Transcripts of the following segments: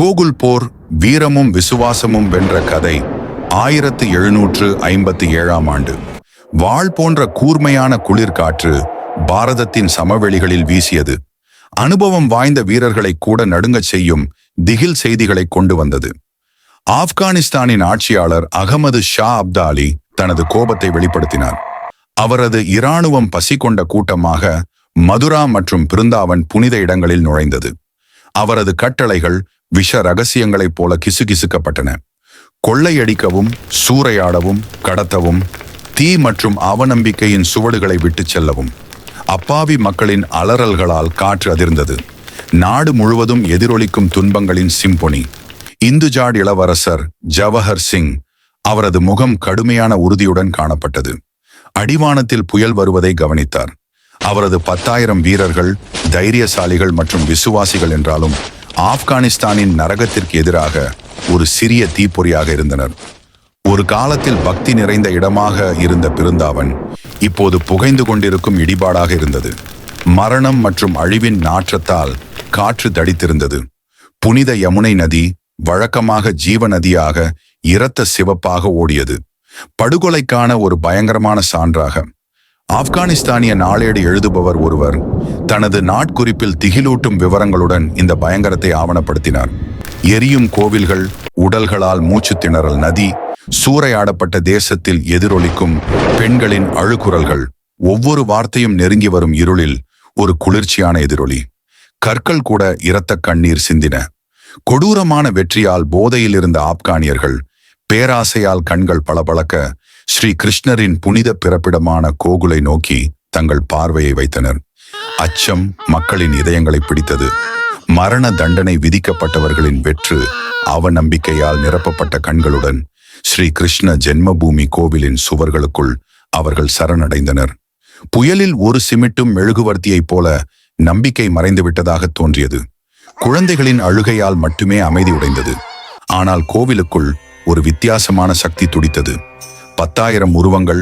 கோகுல் போர் வீரமும் விசுவாசமும் வென்ற கதை ஆயிரத்து எழுநூற்று ஐம்பத்தி ஏழாம் ஆண்டு. வாள் போன்ற கூர்மையான குளிர்காற்று பாரதத்தின் சமவெளிகளில் வீசியது. அனுபவம் வாய்ந்த வீரர்களை கூட நடுங்கச் செய்யும் திகில் செய்திகளை கொண்டு வந்தது. ஆப்கானிஸ்தானின் ஆட்சியாளர் அகமது ஷா அப்தாலி தனது கோபத்தை வெளிப்படுத்தினார். அவரது இராணுவம் பசி கொண்ட கூட்டமாக மதுரா மற்றும் பிருந்தாவன் புனித இடங்களில் நுழைந்தது. அவரது கட்டளைகள் விஷ ரகசியங்களைப் போல கிசுகிசுக்கப்பட்டன. கொள்ளையடிக்கவும் சூறையாடவும் கடத்தவும் தீ மற்றும் அவநம்பிக்கையின் சுவடுகளை விட்டுச் செல்லவும். அப்பாவி மக்களின் அலறல்களால் காற்று அதிர்ந்தது. நாடு முழுவதும் எதிரொலிக்கும் துன்பங்களின் சிம்பொனி. இந்துஜாட் இளவரசர் ஜவஹர் சிங் அவரது முகம் கடுமையான உறுதியுடன் காணப்பட்டது. அடிவானத்தில் புயல் வருவதை கவனித்தார். அவரது பத்தாயிரம் வீரர்கள் தைரியசாலிகள் மற்றும் விசுவாசிகள் என்றாலும் ஆப்கானிஸ்தானின் நரகத்திற்கு எதிராக ஒரு சிறிய தீப்பொறியாக இருந்தனர். ஒரு காலத்தில் பக்தி நிறைந்த இடமாக இருந்த பிருந்தாவன் இப்போது புகைந்து கொண்டிருக்கும் இடிபாடாக இருந்தது. மரணம் மற்றும் அழிவின் நாற்றத்தால் காற்று தடித்திருந்தது. புனித யமுனை நதி வழக்கமாக ஜீவ நதியாக இரத்த சிவப்பாக ஓடியது. படுகொலைக்கான ஒரு பயங்கரமான சான்றாக ஆப்கானிஸ்தானிய நாளேடு எழுதுபவர் ஒருவர் தனது நாட்குறிப்பில் திகிலூட்டும் விவரங்களுடன் இந்த பயங்கரத்தை ஆவணப்படுத்தினார். எரியும் கோவில்கள் உடல்களால் மூச்சு திணறல் நதி சூறையாடப்பட்ட தேசத்தில் எதிரொலிக்கும் பெண்களின் அழுகுரல்கள் ஒவ்வொரு வார்த்தையும் நெருங்கி வரும் இருளில் ஒரு குளிர்ச்சியான எதிரொலி. கற்கள் கூட இரத்த கண்ணீர் சிந்தின. கொடூரமான வெற்றியால் போதையில் இருந்த ஆப்கானியர்கள் பேராசையால் கண்கள் பளபளக்க ஸ்ரீ கிருஷ்ணரின் புனித பிறப்பிடமான கோகுலை நோக்கி தங்கள் பார்வையை வைத்தனர். அச்சம் மக்களின் இதயங்களை பிடித்தது. மரண தண்டனை விதிக்கப்பட்டவர்களின் வெற்று அவநம்பிக்கையால் நிரப்பப்பட்ட கண்களுடன் ஸ்ரீ கிருஷ்ண ஜென்மபூமி கோவிலின் சுவர்களுக்குள் அவர்கள் சரணடைந்தனர். புயலில் ஒரு சிமிட்டும் மெழுகுவர்த்தியைப் போல நம்பிக்கை மறைந்து விட்டதாக தோன்றியது. குழந்தைகளின் அழுகையால் மட்டுமே அமைதி உடைந்தது. ஆனால் கோவிலுக்குள் ஒரு வித்தியாசமான சக்தி துடித்தது. பத்தாயிரம் உருவங்கள்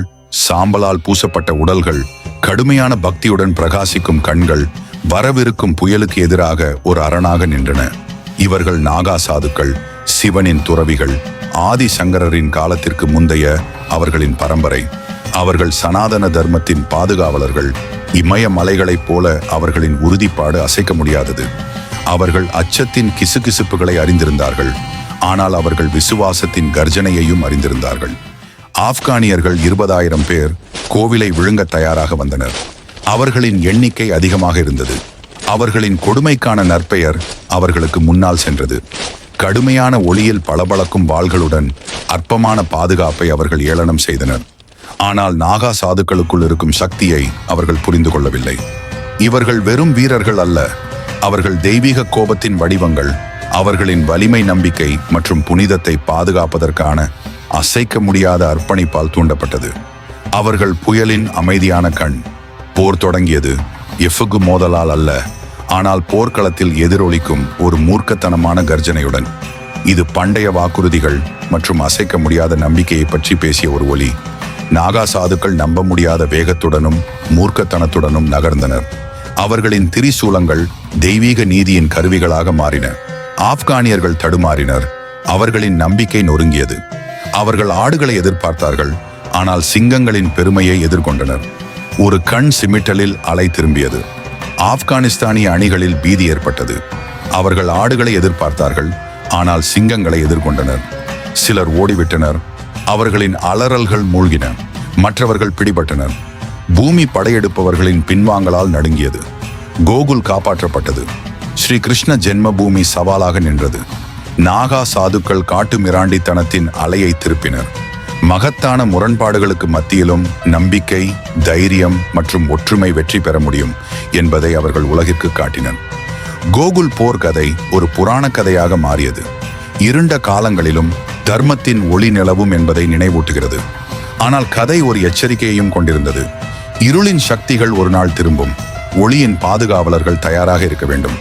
சாம்பலால் பூசப்பட்ட உடல்கள் கடுமையான பக்தியுடன் பிரகாசிக்கும் கண்கள் வரவிருக்கும் புயலுக்கு எதிராக ஒரு அரணாக நின்றன. இவர்கள் நாகா சாதுக்கள் சிவனின் துறவிகள் ஆதி சங்கரரின் காலத்திற்கு முந்தைய அவர்களின் பரம்பரை. அவர்கள் சனாதன தர்மத்தின் பாதுகாவலர்கள். இமய மலைகளைப் போல அவர்களின் உறுதிப்பாடு அசைக்க முடியாதது. அவர்கள் அச்சத்தின் கிசுகிசுப்புகளை அறிந்திருந்தார்கள். ஆனால் அவர்கள் விசுவாசத்தின் கர்ஜனையையும் அறிந்திருந்தார்கள். ஆப்கானியர்கள் இருபதாயிரம் பேர் கோவிலை விழுங்க தயாராக வந்தனர். அவர்களின் எண்ணிக்கை அதிகமாக இருந்தது. அவர்களின் கொடுமைக்கான நற்பெயர் அவர்களுக்கு முன்னால் சென்றது. கடுமையான ஒளியில் பளபளக்கும் வாள்களுடன் அற்பமான பாதுகாப்பை அவர்கள் ஏளனம் செய்தனர். ஆனால் நாகா சாதுக்களுக்குள் இருக்கும் சக்தியை அவர்கள் புரிந்து கொள்ளவில்லை. இவர்கள் வெறும் வீரர்கள் அல்ல. அவர்கள் தெய்வீக கோபத்தின் வடிவங்கள் அவர்களின் வலிமை நம்பிக்கை மற்றும் புனிதத்தை பாதுகாப்பதற்கான அசைக்க முடியாத அர்ப்பணிப்பால் தூண்டப்பட்டது. அவர்கள் புயலின் அமைதியான கண். போர் தொடங்கியது. எஃபுக்கு மோதலால் அல்ல. ஆனால் போர்க்களத்தில் எதிரொலிக்கும் ஒரு மூர்க்கத்தனமான கர்ஜனையுடன். இது பண்டைய வாக்குறுதிகள் மற்றும் அசைக்க முடியாத நம்பிக்கையை பற்றி பேசிய ஒரு ஒலி. நாகா சாதுக்கள் நம்ப முடியாத வேகத்துடனும் மூர்க்கத்தனத்துடனும் நகர்ந்தனர். அவர்களின் திரிசூலங்கள் தெய்வீக நீதியின் கருவிகளாக மாறின. ஆப்கானியர்கள் தடுமாறினர். அவர்களின் நம்பிக்கை நொறுங்கியது. அவர்கள் ஆடுகளை எதிர்பார்த்தார்கள் ஆனால் சிங்கங்களின் பெருமையை எதிர்கொண்டனர். ஒரு கண் சிமிட்டலில் அலை திரும்பியது. ஆப்கானிஸ்தானிய அணிகளில் பீதி ஏற்பட்டது. அவர்கள் ஆடுகளை எதிர்பார்த்தார்கள் ஆனால் சிங்கங்களை எதிர்கொண்டனர். சிலர் ஓடிவிட்டனர். அவர்களின் அலறல்கள் மூழ்கின. மற்றவர்கள் பிடிபட்டனர். பூமி படையெடுப்பவர்களின் பின்வாங்கலால் நடுங்கியது. கோகுல் காப்பாற்றப்பட்டது. ஸ்ரீ கிருஷ்ண ஜென்மபூமி சவாலாக நின்றது. நாகா சாதுக்கள் காட்டு மிராண்டித்தனத்தின் அலையை திருப்பினர். மகத்தான முரண்பாடுகளுக்கு மத்தியிலும் நம்பிக்கை தைரியம் மற்றும் ஒற்றுமை வெற்றி பெற முடியும் என்பதை அவர்கள் உலகிற்கு காட்டினர். கோகுல் போர் கதை ஒரு புராண கதையாக மாறியது. இருண்ட காலங்களிலும் தர்மத்தின் ஒளி நிலவும் என்பதை நினைவூட்டுகிறது. ஆனால் கதை ஒரு எச்சரிக்கையையும் கொண்டிருந்தது. இருளின் சக்திகள் ஒரு நாள் திரும்பும். ஒளியின் பாதுகாவலர்கள் தயாராக இருக்க வேண்டும்.